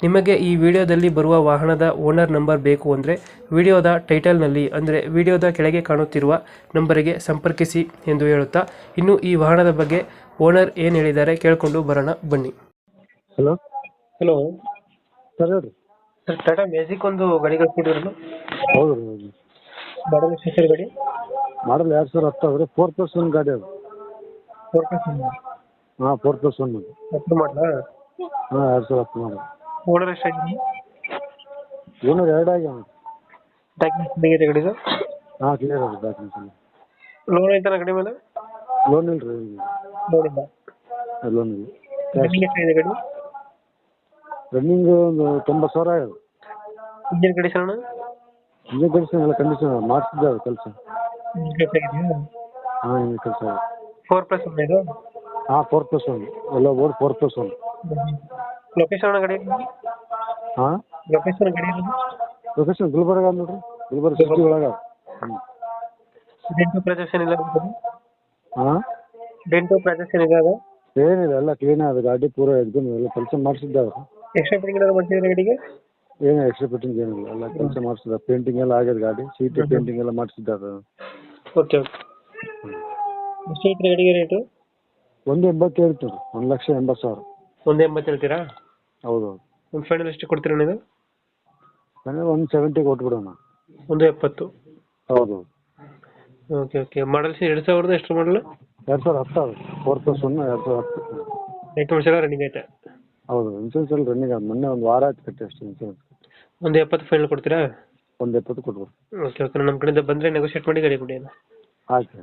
ನಿಮಗೆ ಈ ವಿಡಿಯೋದಲ್ಲಿ ಬರುವ ವಾಹನದ ಓನರ್ ನಂಬರ್ ಬೇಕು ಅಂದರೆ ವಿಡಿಯೋದ ಟೈಟಲ್ನಲ್ಲಿ ಅಂದರೆ ವಿಡಿಯೋದ ಕೆಳಗೆ ಕಾಣುತ್ತಿರುವ ನಂಬರಿಗೆ ಸಂಪರ್ಕಿಸಿ ಎಂದು ಹೇಳುತ್ತಾ ಇನ್ನು ಈ ವಾಹನದ ಬಗ್ಗೆ ಓನರ್ ಏನು ಹೇಳಿದ್ದಾರೆ ಕೇಳಿಕೊಂಡು ಬರೋಣ ಬನ್ನಿ. ಹಲೋ? ಹಲೋ? ಸರ್ ಹೇಳ್ರಿ ಸರ್ ಟಾಟಾ ಮ್ಯಾಜಿಕ್ ಒಂದು ಗಾಡಿ ಕಳ್ಸ್ಕೊಟ್ಟಿದ್ರಲ್ಲ ಹೌದು ರೀ ಹೌದು. ಮಾಡಲ್ ಸರ್ ಗಾಡಿ? ಮಾಡಲ್ ಎರಡು ಸಾವಿರ ಹತ್ತು ಅದ ರೀ ಫೋರ್ ಪ್ಲಸ್ ಒನ್ ಗಾಡಿ ಅದು ಹಾಂ ಫೋರ್ ಪ್ಲಸ್ ಒನ್ ಮಾಡಲಾ? ಹಾಂ ಎರಡು ಸಾವಿರ ಹತ್ತು ಮಾಡಿ ಓನರ್ ಎಷ್ಟಾಗಿದೆ ಏನು ಎರಡು ಆಗ್ಯಾವ ಡಾಕ್ಯುಮೆಂಟ್ಸ್ ಹೇಗಿದೆ ಗಾಡಿದು ಹಾಂ ಕ್ಲಿಯರ್ ಅದ ಡಾಕ್ಯುಮೆಂಟ್ಸ್ ಎಲ್ಲ. ಲೋನ್ ಐತಲ್ಲ ಗಾಡಿ ಮೇಲೆ ಲೋನ್ ಇಲ್ಲ ರೀ. ಲೋನ್ ಇಲ್ಲ. ಲೋನ್ ಇಲ್ಲ. ರನ್ನಿಂಗ್ ಎಷ್ಟಾಗಿದೆ ಗಾಡಿ ರನ್ನಿಂಗ್ ಒಂದು ತೊಂಬತ್ತು ಸಾವಿರ ಆಗ್ಯದ ಇಂಜಿನ್ ಕಂಡೀಷನ್ ಇಂಜಿನ್ ಕಂಡೀಷನ್ ಎಲ್ಲ ಕಂಡೀಷನ್ ಮಾಡಿಸಿದ್ದಾವೆ ಕೆಲಸ. ಹಾ ಇಂಜಿನ್ ಕೆಲಸ ಫೋರ್ ಪ್ಲಸ್ ಒನ್ ಇದು ಹಾಂ ಫೋರ್ ಪ್ಲಸ್ ಒನ್ ಎಲ್ಲ ಓಡ್ ಫೋರ್ ಪ್ಲಸ್ ಒನ್ ಲೊಕೇಶನ್ ಒಳಗಡೆ ಗಾಡಿ ಹಾಂ ಲೊಕೇಶನ್ ಗಾಡಿ ಲೊಕೇಶನ್ ಗುಲ್ಬರ್ಗ ಅದ ನೋಡ್ರಿ. ಗುಲ್ಬರ್ಗ ಸಿಟಿ ಒಳಗೆ. ಹ್ಞೂ ಡೆಂಟು ಪ್ರೊಜೆಕ್ಷನ್ ಇಲ್ಲ ಹಾಂ ಡೆಂಟು ಪ್ರೊಜೆಕ್ಷನ್ ಇದೆ ಅದು? ಏನಿಲ್ಲ ಎಲ್ಲ ಕ್ಲೀನ್ ಅದ ಗಾಡಿ ಪೂರ ಎಕ್ದಮ್ ಎಲ್ಲ ಕೆಲಸ ಮಾಡಿಸಿದ್ದಾವೆ. ಎಕ್ಸ್ಟ್ರಾ ಫಿಟ್ಟಿಂಗ್ ಏನಾದ್ರು ಮಾಡ್ತಿದ್ರೆ ಗಾಡಿಗೆ? ಏನು ಎಕ್ಸ್ಟ್ರಾ ಪೇಂಟಿಂಗ್ ಏನಿಲ್ಲ. ಎಲ್ಲ ಕೆಲಸ ಮಾಡಿಸಿದ ಪೇಂಟಿಂಗ್ ಎಲ್ಲ ಆಗ್ಯದ ಗಾಡಿ. ಸೀಟ್ ಪೇಂಟಿಂಗ್ ಎಲ್ಲ ಮಾಡಿಸಿದ್ದಾರೆ ಓಕೆ ಓಕೆ ಎಷ್ಟು ಐತ್ರಿ ಗಾಡಿಗೆ ರೇಟು ಒಂದು ಎಂಬತ್ತು ಹೇಳ್ತೀವಿ ಒಂದು ಲಕ್ಷ ಎಂಬತ್ತು ಸಾವಿರ. ಒಂದು ಎಂಬತ್ತು ಹೇಳ್ತೀರಾ? ಹೌದು. ಒಂದು ಫೈನಲ್ ಎಷ್ಟು ಕೊಡ್ತೀರಾ ನೀವು ಮನೆ ಒಂದು ಸೆವೆಂಟಿ ಕೊಟ್ಬಿಡೋಣ. ಒಂದು ಎಪ್ಪತ್ತು. ಹೌದು. ಓಕೆ ಓಕೆ ಮಾಡಲ್ಸ್ ಎರಡು ಸಾವಿರದ ಎಷ್ಟು ಮಾಡಲು ಎರಡು ಸಾವಿರ ಹತ್ತು ಅದು ಫೋರ್ ಪ್ಲಸ್ ಒನ್ ಎರಡು ಸಾವಿರ ಹತ್ತು. ಡಾಕ್ಯುಮೆಂಟ್ಸ್ ಎಲ್ಲ ರನ್ನಿಂಗ್ ಐತೆ ಹೌದು ಇನ್ಸೂರೆನ್ಸ್ ಎಲ್ಲ ರನ್ನಿಂಗ್ ಆದ ಮೊನ್ನೆ ಒಂದು ವಾರ ಆಯ್ತು ಕಟ್ಟಿ ಅಷ್ಟೇ ಇನ್ಸೂರೆನ್ಸ್ ಒಂದು ಎಪ್ಪತ್ತು ಫೈನಲ್ ಕೊಡ್ತೀರಾ? ಒಂದು ಎಪ್ಪತ್ತು ಕೊಟ್ಬಿಡು. ಓಕೆ ಓಕೆ ನಮ್ಮ ಕಡೆಯಿಂದ ಬಂದರೆ ನೆಗೋಷಿಯೇಟ್ ಮಾಡಿ ಗಾಡಿ ಕೊಡಿ ಆಯ್ತು ಆಯ್ತು.